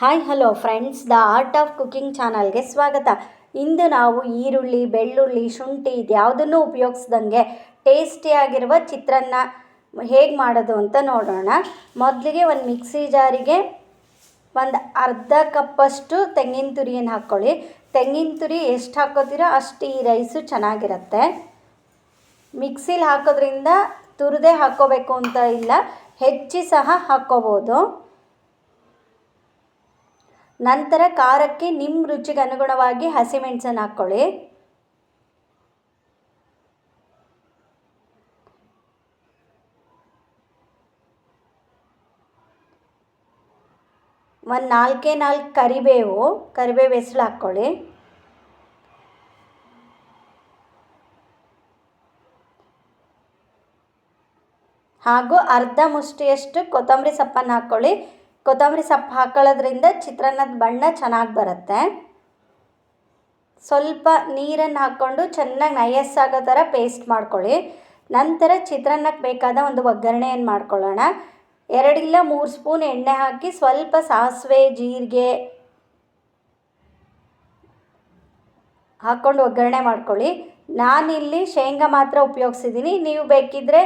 Hi hello friends the art of cooking ಚಾನಲ್ಗೆ ಸ್ವಾಗತ. ಇಂದು ನಾವು ಈರುಳ್ಳಿ, ಬೆಳ್ಳುಳ್ಳಿ, ಶುಂಠಿ ಇದ್ಯಾವುದನ್ನು ಉಪಯೋಗಿಸ್ದಂಗೆ ಟೇಸ್ಟಿಯಾಗಿರುವ ಚಿತ್ರಾನ್ನ ಹೇಗೆ ಮಾಡೋದು ಅಂತ ನೋಡೋಣ. ಮೊದಲಿಗೆ ಒಂದು ಮಿಕ್ಸಿ ಜಾರಿಗೆ ಒಂದು ಅರ್ಧ ಕಪ್ಪಷ್ಟು ತೆಂಗಿನ ತುರಿಯನ್ನು ಹಾಕ್ಕೊಳ್ಳಿ ತೆಂಗಿನ ತುರಿ ಎಷ್ಟು ಹಾಕೋತೀರೋ ಅಷ್ಟು ಈ ರೈಸು ಚೆನ್ನಾಗಿರುತ್ತೆ. ಮಿಕ್ಸಿಲಿ ಹಾಕೋದ್ರಿಂದ ತುರಿದೇ ಹಾಕ್ಕೋಬೇಕು ಅಂತ ಇಲ್ಲ, ಹೆಚ್ಚಿ ಸಹ ಹಾಕ್ಕೋಬೋದು ನಂತರ ಖಾರಕ್ಕೆ ನಿಮ್ಮ ರುಚಿಗೆ ಅನುಗುಣವಾಗಿ ಹಸಿಮೆಣಸನ್ನು ಹಾಕ್ಕೊಳ್ಳಿ. ಒಂದು ನಾಲ್ಕೇ ನಾಲ್ಕು ಕರಿಬೇವು ಕರಿಬೇವು ಹೆಸ್ಳು ಹಾಕ್ಕೊಳ್ಳಿ. ಹಾಗೂ ಅರ್ಧ ಮುಷ್ಟಿಯಷ್ಟು ಕೊತ್ತಂಬರಿ ಸೊಪ್ಪನ್ನು ಹಾಕ್ಕೊಳ್ಳಿ. ಕೊತ್ತಂಬರಿ ಸೊಪ್ಪು ಹಾಕೊಳ್ಳೋದ್ರಿಂದ ಚಿತ್ರಾನ್ನದ ಬಣ್ಣ ಚೆನ್ನಾಗಿ ಬರುತ್ತೆ. ಸ್ವಲ್ಪ ನೀರನ್ನು ಹಾಕ್ಕೊಂಡು ಚೆನ್ನಾಗಿ ನಯಸ್ಸಾಗೋ ಥರ ಪೇಸ್ಟ್ ಮಾಡ್ಕೊಳ್ಳಿ. ನಂತರ ಚಿತ್ರಾನ್ನಕ್ಕೆ ಬೇಕಾದ ಒಂದು ಒಗ್ಗರಣೆಯನ್ನು ಮಾಡ್ಕೊಳ್ಳೋಣ? ಎರಡಿಲ್ಲ ಮೂರು ಸ್ಪೂನ್ ಎಣ್ಣೆ ಹಾಕಿ ಸ್ವಲ್ಪ ಸಾಸಿವೆ, ಜೀರಿಗೆ ಹಾಕ್ಕೊಂಡು ಒಗ್ಗರಣೆ ಮಾಡ್ಕೊಳ್ಳಿ. ನಾನಿಲ್ಲಿ ಶೇಂಗಾ ಮಾತ್ರ ಉಪಯೋಗಿಸಿದ್ದೀನಿ. ನೀವು ಬೇಕಿದ್ದರೆ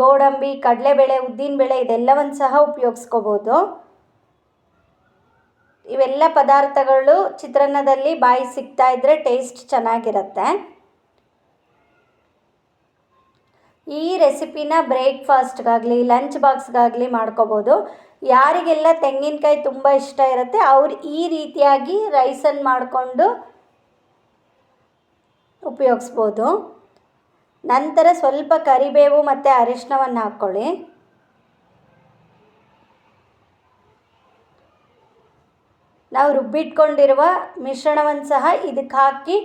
ಗೋಡಂಬಿ, ಕಡಲೆಬೇಳೆ, ಉದ್ದಿನಬೇಳೆ ಇದೆಲ್ಲವನ್ನು ಸಹ ಉಪಯೋಗಿಸ್ಕೋಬೋದು. ಇವೆಲ್ಲ ಪದಾರ್ಥಗಳು ಚಿತ್ರಾನ್ನದಲ್ಲಿ ಬಾಯಿ ಸಿಗ್ತಾ ಇದ್ರೆ ಟೇಸ್ಟ್ ಚೆನ್ನಾಗಿರುತ್ತೆ. ಈ ರೆಸಿಪಿನ ಬ್ರೇಕ್ಫಾಸ್ಟ್ಗಾಗಲಿ, ಲಂಚ್ ಬಾಕ್ಸ್ಗಾಗಲಿ ಮಾಡ್ಕೋಬೋದು. ಯಾರಿಗೆಲ್ಲ ತೆಂಗಿನಕಾಯಿ ತುಂಬ ಇಷ್ಟ ಇರುತ್ತೆ, ಅವ್ರು ಈ ರೀತಿಯಾಗಿ ರೈಸನ್ನು ಮಾಡಿಕೊಂಡು ಉಪಯೋಗಿಸ್ಬೋದು. ನಂತರ ಸ್ವಲ್ಪ ಕರಿಬೇವು ಮತ್ತು ಅರಿಶಿನವನ್ನು ಹಾಕ್ಕೊಳ್ಳಿ. ನಾವು ರುಬ್ಬಿಟ್ಕೊಂಡಿರುವ ಮಿಶ್ರಣವನ್ನು ಸಹ ಇದಕ್ಕೆ ಹಾಕಿ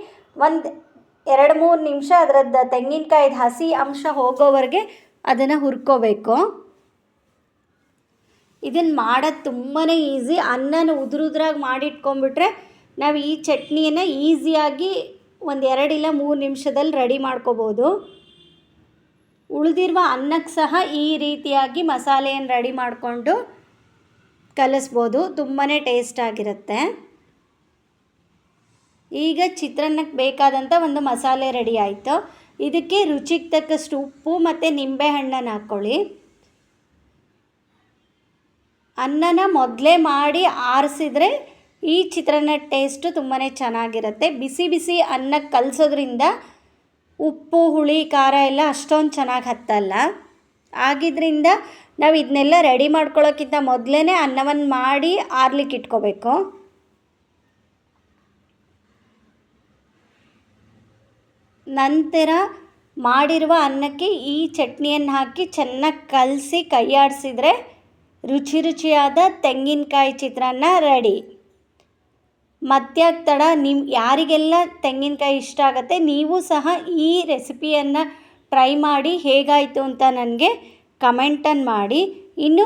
ಒಂದು ಎರಡು ಮೂರು ನಿಮಿಷ ಅದರದ್ದು ತೆಂಗಿನಕಾಯಿದ ಹಸಿ ಅಂಶ ಹೋಗೋವರೆಗೆ ಅದನ್ನು ಹುರ್ಕೋಬೇಕು. ಇದನ್ನು ಮಾಡೋದು ತುಂಬಾ ಈಸಿ. ಅನ್ನನ ಉದುರುದ್ರಾಗಿ ಮಾಡಿಟ್ಕೊಂಡ್ಬಿಟ್ರೆ ನಾವು ಈ ಚಟ್ನಿಯನ್ನು ಈಸಿಯಾಗಿ ಒಂದು ಎರಡಿಲ್ಲ ಮೂರು ನಿಮಿಷದಲ್ಲಿ ರೆಡಿ ಮಾಡ್ಕೋಬೋದು. ಉಳಿದಿರುವ ಅನ್ನಕ್ಕೆ ಸಹ ಈ ರೀತಿಯಾಗಿ ಮಸಾಲೆಯನ್ನು ರೆಡಿ ಮಾಡಿಕೊಂಡು ಕಲಿಸ್ಬೋದು ತುಂಬಾ ಟೇಸ್ಟ್ ಆಗಿರುತ್ತೆ. ಈಗ ಚಿತ್ರಾನ್ನಕ್ಕೆ ಬೇಕಾದಂಥ ಒಂದು ಮಸಾಲೆ ರೆಡಿ ಆಯಿತು. ಇದಕ್ಕೆ ರುಚಿಗೆ ತಕ್ಕಷ್ಟು ಉಪ್ಪು ಮತ್ತು ನಿಂಬೆಹಣ್ಣನ್ನು ಹಾಕ್ಕೊಳ್ಳಿ. ಅನ್ನನ ಮೊದಲೇ ಮಾಡಿ ಆರಿಸಿದ್ರೆ ಈ ಚಿತ್ರಾನ್ನ ಟೇಸ್ಟು ತುಂಬಾ ಚೆನ್ನಾಗಿರುತ್ತೆ. ಬಿಸಿ ಬಿಸಿ ಅನ್ನಕ್ಕೆ ಕಲಿಸೋದ್ರಿಂದ ಉಪ್ಪು, ಹುಳಿ, ಖಾರ ಎಲ್ಲ ಅಷ್ಟೊಂದು ಚೆನ್ನಾಗಿ ಹತ್ತಲ್ಲ. ಆಗಿದ್ದರಿಂದ ನಾವು ಇದನ್ನೆಲ್ಲ ರೆಡಿ ಮಾಡ್ಕೊಳ್ಳೋಕ್ಕಿಂತ ಮೊದಲೇ ಅನ್ನವನ್ನು ಮಾಡಿ ಆರ್ಲಿಕ್ಕೆ ಇಟ್ಕೋಬೇಕು. ನಂತರ ಮಾಡಿರುವ ಅನ್ನಕ್ಕೆ ಈ ಚಟ್ನಿಯನ್ನು ಹಾಕಿ ಚೆನ್ನಾಗಿ ಕಲಸಿ ಕೈಯಾಡಿಸಿದ್ರೆ ರುಚಿ ರುಚಿಯಾದ ತೆಂಗಿನಕಾಯಿ ಚಿತ್ರಾನ್ನ ರೆಡಿ ಮತ್ಯಾಕೆ ತಡ ನಿಮ್ಮ ಯಾರಿಗೆಲ್ಲ ತೆಂಗಿನಕಾಯಿ ಇಷ್ಟ ಆಗುತ್ತೆ, ನೀವು ಸಹ ಈ ರೆಸಿಪಿಯನ್ನು ಟ್ರೈ ಮಾಡಿ ಹೇಗಾಯಿತು ಅಂತ ನನಗೆ ಕಮೆಂಟನ್ನು ಮಾಡಿ. ಇನ್ನು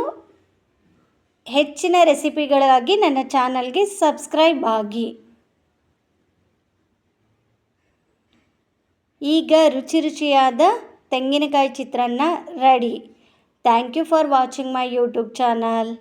ಹೆಚ್ಚಿನ ರೆಸಿಪಿಗಳಾಗಿ ನನ್ನ ಚಾನಲ್ಗೆ ಸಬ್ಸ್ಕ್ರೈಬ್ ಆಗಿ. ಈಗ ರುಚಿ ರುಚಿಯಾದ ತೆಂಗಿನಕಾಯಿ chitranna ready. Thank you for watching my YouTube channel.